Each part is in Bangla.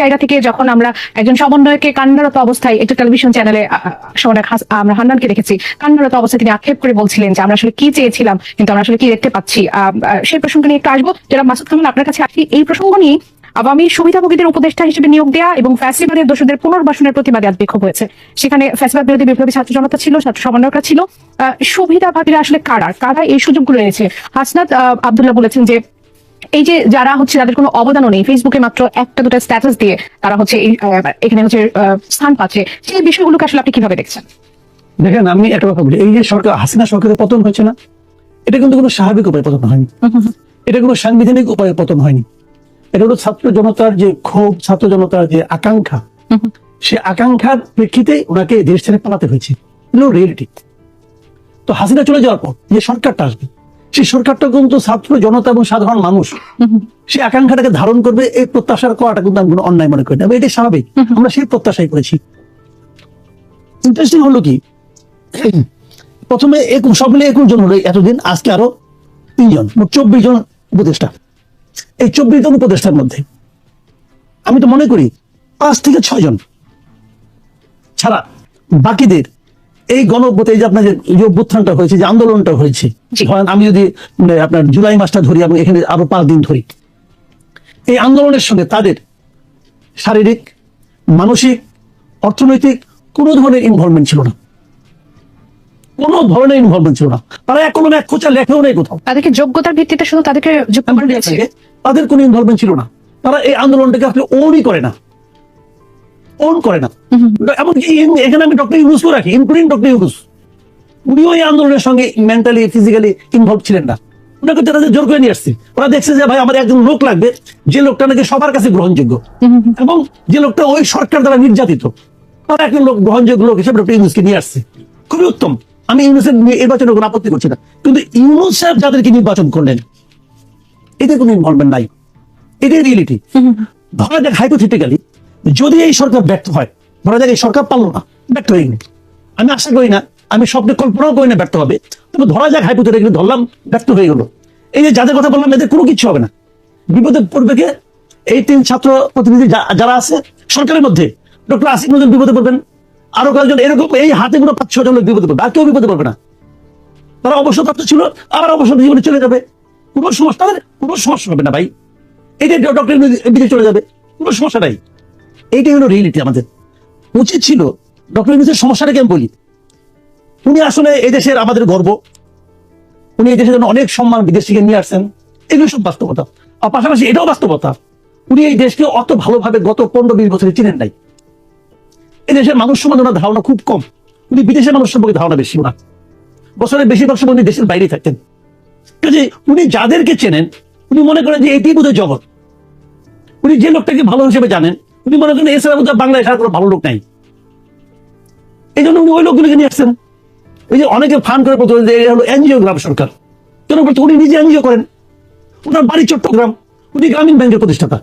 জায়গা থেকে যখন আমরা একজন সমন্বয়কে কান্নারত অবস্থায় একটা টেলিভিশন চ্যানেলে আমরা হান্নানকে দেখেছি, কান্নারত অবস্থায় তিনি আক্ষেপ করে বলছিলেন যে আমরা আসলে কি চেয়েছিলাম, কিন্তু আমরা আসলে কি দেখতে পাচ্ছি। সেই প্রসঙ্গ নিয়ে একটু আসব। যারা মাসুদ কামাল আপনার কাছে আসি এই প্রসঙ্গ নিয়ে আওয়ামী সুবিধাভোগীদের উপদেষ্টা হিসেবে নিয়োগ দেওয়া এবং ফ্যাসিবাদের দোষীদের পুনর্বাসনের প্রতিবাদে আজ বিক্ষোভ হয়েছে। সেখানে ফ্যাসিবাদ বিরোধী বিপ্লবী ছাত্র জনতা ছিল, ছাত্র সমন্বয়করা ছিল। সুবিধাভাগীরা আসলে কারা? কারা এই সুযোগগুলো এনেছে? হাসনাত আবদুল্লাহ বলেছেন যে এই যে যারা হচ্ছে যাদের কোনো অবদানও নেই ফেসবুকে মাত্র একটা দুটো স্ট্যাটাস দিয়ে তারা হচ্ছে এখানে হচ্ছে স্থান পাচ্ছে, সেই বিষয়গুলোকে আসলে আপনি কীভাবে দেখছেন? দেখেন, আমি একটা কথা বলি। এই যে সরকার, হাসিনা সরকারের পতন হয়েছে না? এটা কিন্তু কোনো স্বাভাবিক উপায়ে পতন হয়নি। এটা কোনো সাংবিধানিক উপায়ে পতন হয়নি। এটা হলো ছাত্র জনতার যে ক্ষোভ, ছাত্র জনতার যে আকাঙ্ক্ষা। সে আকাঙ্ক্ষার প্রেক্ষিতে ওনাকে দেশ ছেড়ে পালাতে হয়েছে। রিয়েলিটি তো হাসিনা চলে যাওয়ার পর যে সরকারটা আসবে সেই সরকারটা কিন্তু ছাত্র জনতা এবং সাধারণ মানুষ সেই আকাঙ্ক্ষাটাকে ধারণ করবে, এই প্রত্যাশার করাটা কিন্তু আমি কোনো অন্যায় মনে করি না। এটাই স্বাভাবিক। আমরা সেই প্রত্যাশাই করেছি। ইন্টারেস্টিং হলো কি? প্রথমে একুশ, সব মিলে একুশ জন হলো এতদিন, আজকে আরও তিনজন মোট চব্বিশ জন উপদেষ্টা। এই চব্বিশ জন উপদেষ্টার মধ্যে, আমি তো মনে করি পাঁচ থেকে ছয় জন ছাড়া বাকিদের এই গণ এই যে আপনার যে অভ্যুত্থানটা হয়েছে যে আন্দোলনটা হয়েছে ধরেন আমি যদি আপনার জুলাই মাসটা ধরি এবং এখানে আরও পাঁচ দিন ধরি এই আন্দোলনের সঙ্গে তাদের শারীরিক মানসিক অর্থনৈতিক কোনো ধরনের ইনভলভমেন্ট ছিল না। কোনো ধরনের ইনভলভমেন্ট ছিল না। তারা এখনও এক খোঁচা লেখেও নেই কোথাও। তাদেরকে যোগ্যতার ভিত্তিতে শুধু তাদেরকে তাদের কোনো ইনভলভমেন্ট ছিল না। তারা এই আন্দোলনটাকে আসলে ওনই করে না। ওন করে না। এমনকি এখানে আমি ডক্টর ইউনুসও রাখি ইনক্লুডিং ডক্টর ইউনুস। উনিও এই আন্দোলনের সঙ্গে মেন্টালি ফিজিক্যালি ইনভলভ ছিলেন না। ওনাকে তারা যে জোর করে নিয়ে আসছে। ওরা দেখছে যে ভাই আমার একজন লোক লাগবে যে লোকটা নাকি সবার কাছে গ্রহণযোগ্য। এবং যে লোকটা ওই সরকার দ্বারা নির্যাতিত তারা একজন লোক গ্রহণযোগ্য লোক হিসেবে ডক্টর ইউনুসকে নিয়ে আসছে। খুবই উত্তম। আমি ইউনুসের নির্বাচনের কোনো আপত্তি করছি না। কিন্তু ইউনুস সাহেব যাদেরকে নির্বাচন করলেন এদের কোনো ইনভলভমেন্ট নাই। এটাই রিয়েলিটি ধরা যাক হাইপোথেটিক্যালি যদি এই সরকার ব্যর্থ হয়, ধরা যাক এই সরকার পারল না, ব্যর্থ হয়ে গেল। আমি আশা করি না, আমি স্বপ্নে কল্পনাও করি না ব্যর্থ হবে। তবে ধরা যাক হাইপোথেটিক্যালি ধরলাম, ব্যর্থ হয়ে গেল। এই যে যাদের কথা বললাম, এদের কোনো কিছু হবে না। বিপদে পড়বে কে? এই তিন ছাত্র প্রতিনিধি যারা আছে, সরকারের মধ্যে। ডক্টর আসিফ নজরুল বিপদে পড়বেন। আরও কয়েকজন, এরকম এই হাতে গুলো পাঁচ ছজন লোক বিপদে পড়বে। আর কেউ বিপদে পড়বে না। তারা অবসরপ্রাপ্ত ছিল, আবার অবসর জীবনে চলে যাবে। কোনো সমস্যা, তাদের কোনো সমস্যা হবে না ভাই। এই যে ডক্টর বিদেশে চলে যাবে, কোনো সমস্যা নাই। এইটাই হলো রিয়েলিটি আমাদের। উচিত ছিল ডক্টর ইউনুসের সমস্যাটাকে আমি বলি। উনি আসলে এই দেশের আমাদের গর্ব। উনি এই দেশের জন্য অনেক সম্মান বিদেশ থেকে নিয়ে আসছেন। এগুলো সব বাস্তবতা। আর পাশাপাশি এটাও বাস্তবতা। উনি এই দেশকে অত ভালোভাবে গত পনেরো বিশ বছরে চিনেন নাই। এই দেশের মানুষ সম্বন্ধে ওনার ধারণা খুব কম। উনি বিদেশের মানুষ সম্পর্কে ধারণা বেশি ওনার। বছরের বেশিরভাগ সময় উনি দেশের বাইরে থাকতেন। কাজে উনি যাদেরকে চেনেন, উনি মনে করেন যে এটি বোধহয় জগৎ। উনি যে লোকটাকে ভালো হিসেবে জানেন উনি মনে করেন বোধহয় বাংলাদেশ আর কোনো ভালো লোক নাই। এই জন্য উনি ওই লোকগুলোকে নিয়ে আসছেন। এই যে অনেকে ফান করে বলতে হলো এনজিও গ্রাম সরকার। কেন বলতো? উনি নিজে এনজিও করেন। ওনার বাড়ি চট্টগ্রাম। উনি গ্রামীণ ব্যাংকের প্রতিষ্ঠাতা।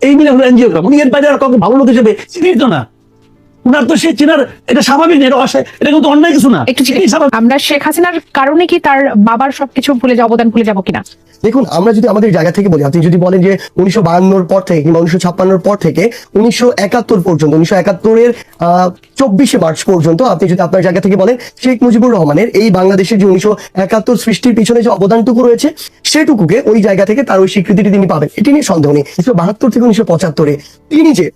এই মিলে হলো এনজিও গ্রাম। উনি এর বাইরে আর কাউকে ভালো লোক হিসেবে চিনিত না। উনার তো সে চেনার এটা স্বাভাবিক না এটা অসহায় এটা কিন্তু অন্যায় কিছু না। একটু জিজ্ঞেস- আমরা শেখ হাসিনার কারণে কি তার বাবার সবকিছু ভুলে যাব অবদান ভুলে যাব কিনা? দেখুন আমরা যদি আমাদের জায়গা থেকে বলি আপনি যদি বলেন যে উনিশশো বাহান্নর পর থেকে কিংবা উনিশশো ছাপ্পান্নর পর থেকে উনিশশো একাত্তর পর্যন্ত উনিশশো একাত্তরের চব্বিশে মার্চ পর্যন্ত আপনি যদি আপনার জায়গা থেকে বলেন শেখ মুজিবুর রহমানের এই বাংলাদেশের যে উনিশশো একাত্তর সৃষ্টির পিছনে যে অবদানটুকু রয়েছে সেটুকুকে ওই জায়গা থেকে তার ওই স্বীকৃতিটি তিনি পাবেন। এটি নিয়ে সন্দেহ নেই। উনিশশো বাহাত্তর থেকে উনিশশো পঁচাত্তরে তিনি যে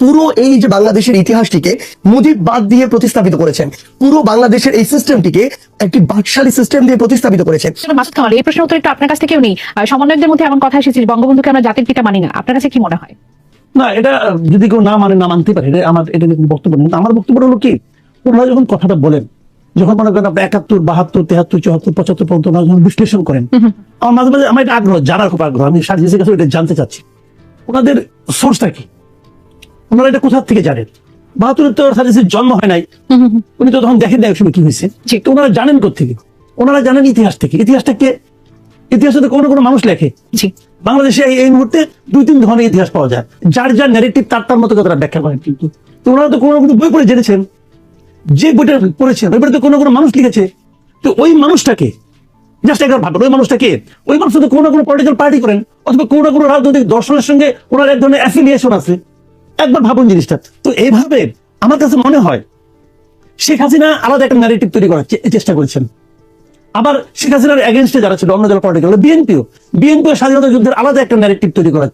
পুরো এই যে বাংলাদেশের ইতিহাসটিকে মুজিব বাদ দিয়ে প্রতিস্থাপিত করেছেন। পুরো বাংলাদেশের এই সিস্টেমটিকে একটি বাকশালী সিস্টেম দিয়ে প্রতিস্থাপিত করেছেন। এই প্রশ্নের উত্তর একটু আপনার কাছ থেকেও নেই। সমন্বয়কদের মধ্যে এমন কথা এসেছে বঙ্গবন্ধুকে আমরা জাতির পিতা মানি না। আপনার কাছে কি মনে হয়? না এটা যদি কেউ না মানে না মানতে পারে এটা আমার এটা নিয়ে বক্তব্য নেই। আমার বক্তব্য হলো কি ওনারা যখন কথাটা বলেন যখন মনে করেন আপনি একাত্তর বাহাত্তর তেহাত্তর চুয়াত্তর পঁচাত্তর পর্যন্ত ওনারা যখন বিশ্লেষণ করেন আমার মাঝে মাঝে আমার এটা আগ্রহ জানার খুব আগ্রহ আমি সার্জিসের কাছে এটা জানতে চাচ্ছি। ওনাদের সোর্সটা কি? ওনারা এটা কোথা থেকে জানেন? বাহাত্তরের তো সার্জিসের জন্ম হয় নাই। উনি তো তখন দেখেন একসময় কি হয়েছে? তো ওনারা জানেন কোথেকে ওনারা জানেন ইতিহাস থেকে। ইতিহাসটা কে? ইতিহাসে তো কোনো কোনো মানুষ লেখে। বাংলাদেশে এই- মুহূর্তে দুই তিন ধরনের ইতিহাস পাওয়া যায়। যার যার ন্যারেটিভ তার তার মতো কথা ব্যাখ্যা করেন কিন্তু। তো ওনারা তো কোনো কোনো বই পড়ে জেনেছেন। যে বইটা পড়েছেন ওই বইটা তো কোনো কোনো মানুষ লিখেছে। তো ওই মানুষটাকে জাস্ট একবার ভাবেন ওই মানুষটা কে ওই মানুষ যদি কোনো না কোনো পলিটিক্যাল পার্টি করেন অথবা কোনো না কোনো রাজনৈতিক দর্শনের সঙ্গে ওনার এক ধরনের অ্যাফিলিয়েশন আছে। একবার ভাবুন জিনিসটা। তো এইভাবে আমার কাছে মনে হয় শেখ হাসিনা আলাদা একটা ন্যারেটিভ তৈরি করার চেষ্টা করেছেন। আবার শেখ হাসিনার এগেনস্টে যারা ছিল, অন্য যারা পলিটিক্যাল বিএনপিও বিএনপিও স্বাধীনতা যুদ্ধের আলাদা একটা ন্যারেটিভ তৈরি করার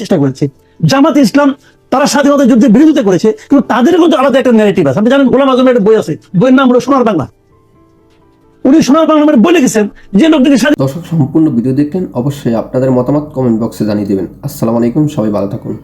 চেষ্টা করেছে। জামাত ইসলাম তারা স্বাধীনতা যুদ্ধের বিরোধিতা করেছে, কিন্তু তাদের কিন্তু আলাদা একটা ন্যারেটিভ আছে। আপনি জানেন গোলাম আজমের একটা বই আছে, বইয়ের নাম হলো সোনার বাংলা। উনি সোনার বাংলা মানে বই লিখেছেন, যে লোকটিকে দর্শক, সম্পূর্ণ ভিডিও দেখলেন, অবশ্যই আপনাদের মতামত কমেন্ট বক্সে জানিয়ে দেবেন। আসসালামু আলাইকুম, সবাই ভালো থাকুন।